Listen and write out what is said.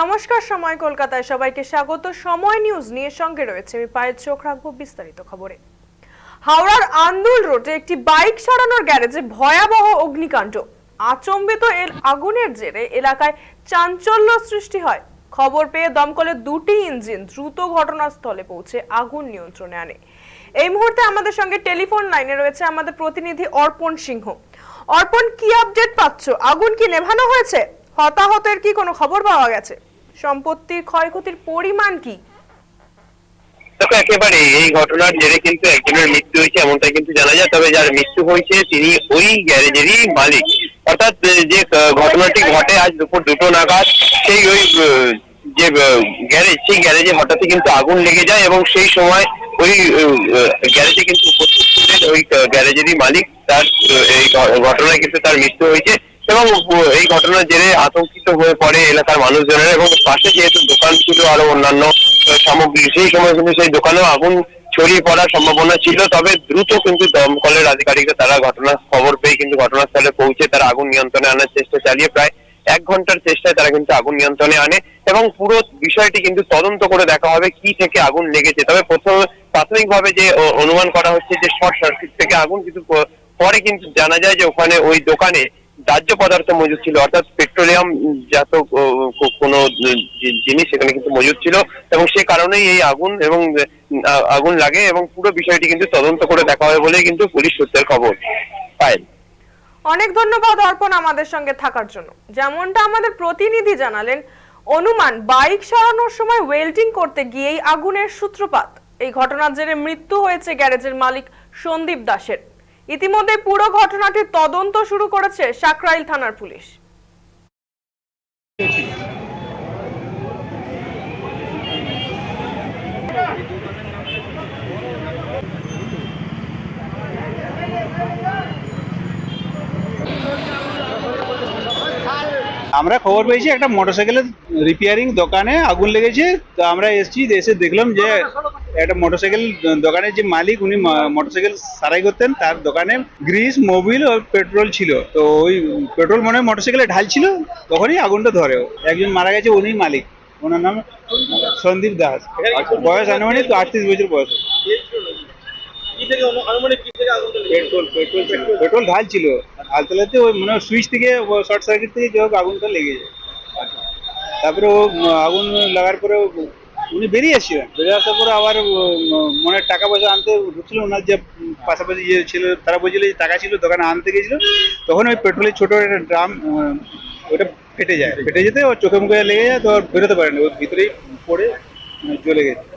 নমস্কার, সময় কলকাতায় সবাইকে স্বাগত। সময় নিউজ নিয়ে সঙ্গে রয়েছে আমি পায়ের চোখ রাখব বিস্তারিত খবরে। হাওড়ার আন্দুল রোডে একটি বাইক সারানোর গ্যারেজে ভয়াবহ অগ্নিকাণ্ড। আচম্বিত এর আগুনের জেরে এলাকায় চাঞ্চল্য সৃষ্টি হয়। খবর পেয়ে দমকলের দুটি ইঞ্জিন দ্রুত ঘটনাস্থলে পৌঁছে আগুন নিয়ন্ত্রণে আনে। এই মুহূর্তে আমাদের সঙ্গে টেলিফোন লাইনে রয়েছে আমাদের প্রতিনিধি অর্পণ সিংহ। অর্পণ, কি আপডেট পাচ্ছ? আগুন কি নেভানো হয়েছে? হতাহতের কি কোনো খবর পাওয়া গেছে? সম্পত্তির ক্ষয়ক্ষতির পরিমাণ কি? দেখো, একেবারে এই ঘটনার জেরে কিন্তু একজনের মৃত্যু হয়েছে, এমনটাই কিন্তু জানা যায়। তবে যার মৃত্যু হয়েছে, তিনি ওই গ্যারেজেরই মালিক। অর্থাৎ যে ঘটনাটি ঘটে আজ দুপুর দুটো নাগাদ, সেই ওই যে গ্যারেজ, সেই গ্যারেজে হঠাৎই কিন্তু আগুন লেগে যায় এবং সেই সময় ওই গ্যারেজে কিন্তু উপস্থিত ছিলেন ওই গ্যারেজেরই মালিক। তার এই ঘটনায় কিন্তু তার মৃত্যু হয়েছে। এবং এই ঘটনার জেরে আতঙ্কিত হয়ে পড়ে এলাকার মানুষজনেরা এবং পাশে যেহেতু দোকান ছিল আরও অন্যান্য সামগ্রী, সেই সময় কিন্তু সেই দোকানেও আগুন ছড়িয়ে পড়ার সম্ভাবনা ছিল। তবে দ্রুত কিন্তু দমকলের আধিকারিকরা তারা ঘটনার খবর পেয়ে কিন্তু ঘটনাস্থলে পৌঁছে তারা আগুন নিয়ন্ত্রণে আনার চেষ্টা চালিয়ে প্রায় এক ঘণ্টার চেষ্টায় তারা কিন্তু আগুন নিয়ন্ত্রণে আনে এবং পুরো বিষয়টি কিন্তু তদন্ত করে দেখা হবে কি থেকে আগুন লেগেছে। তবে প্রথম প্রাথমিকভাবে যে অনুমান করা হচ্ছে যে শর্ট সার্কিট থেকে আগুন কিন্তু পরে কিন্তু জানা যায় যে ওখানে ওই দোকানে দাহ্য পদার্থ মজুদ ছিল, অর্থাৎ পেট্রোলিয়াম জাত কোনো জিনিস সেখানে কিন্তু মজুদ ছিল এবং সে কারণেই এই আগুন এবং আগুন লাগে এবং পুরো বিষয়টি কিন্তু তদন্ত করে দেখা হবে বলেই কিন্তু পুলিশ সূত্রের খবর। পায় অনেক ধন্যবাদ অর্পণ আমাদের সঙ্গে থাকার জন্য। যেমনটা আমাদের প্রতিনিধি জানালেন, অনুমান, বাইক সারানোর সময় ওয়েল্ডিং করতে গিয়েই আগুনের সূত্রপাত। এই ঘটনার জেরে মৃত্যু হয়েছে গ্যারেজের মালিক সন্দীপ দাসের। ইতিমধ্যে পুরো ঘটনাটির তদন্ত শুরু করেছে সাকরাইল থানার পুলিশ। আমরা খবর পেয়েছি একটা মোটরসাইকেলের রিপেয়ারিং দোকানে আগুন লেগেছে। তো আমরা এসেছি, এসে দেখলাম যে একটা মোটরসাইকেল দোকানের যে মালিক উনি মোটরসাইকেল সারাই করতেন। তার দোকানে গ্রিস মোবিল ও পেট্রোল ছিল। তো ওই পেট্রোল মনে হয় মোটরসাইকেলে ঢালছিল তখনই আগুনটা ধরে। একজন মারা গেছে উনি মালিক। ওনার নাম সন্দীপ দাস। বয়স আনুমানিক আটত্রিশ বছর বয়স? Petrol petrol petrol. ঢালছিল। ঢালতে ঢালতে ওই মনে হয় সুইচ থেকে শর্ট সার্কিট থেকে যে হোক আগুনটা যায়। তারপরে ও আগুন লাগার পরে উনি বেরিয়ে এসেছিলেন। বেরিয়ে আসার পরে আবার মনে টাকা পয়সা আনতে ঢুকছিল ওনার যে পাশাপাশি যে ছিল, তারা বলছিল যে টাকা ছিল, দোকানে আনতে গেছিল তখন ওই পেট্রোলের ছোট একটা ড্রাম ওটা ফেটে যায়। ফেটে যেতে ওর চোখে মুখে লেগে যায়, তো আর বেরোতে পারেনি। ওর ভিতরেই পড়ে চলে জ্বলে গেছে।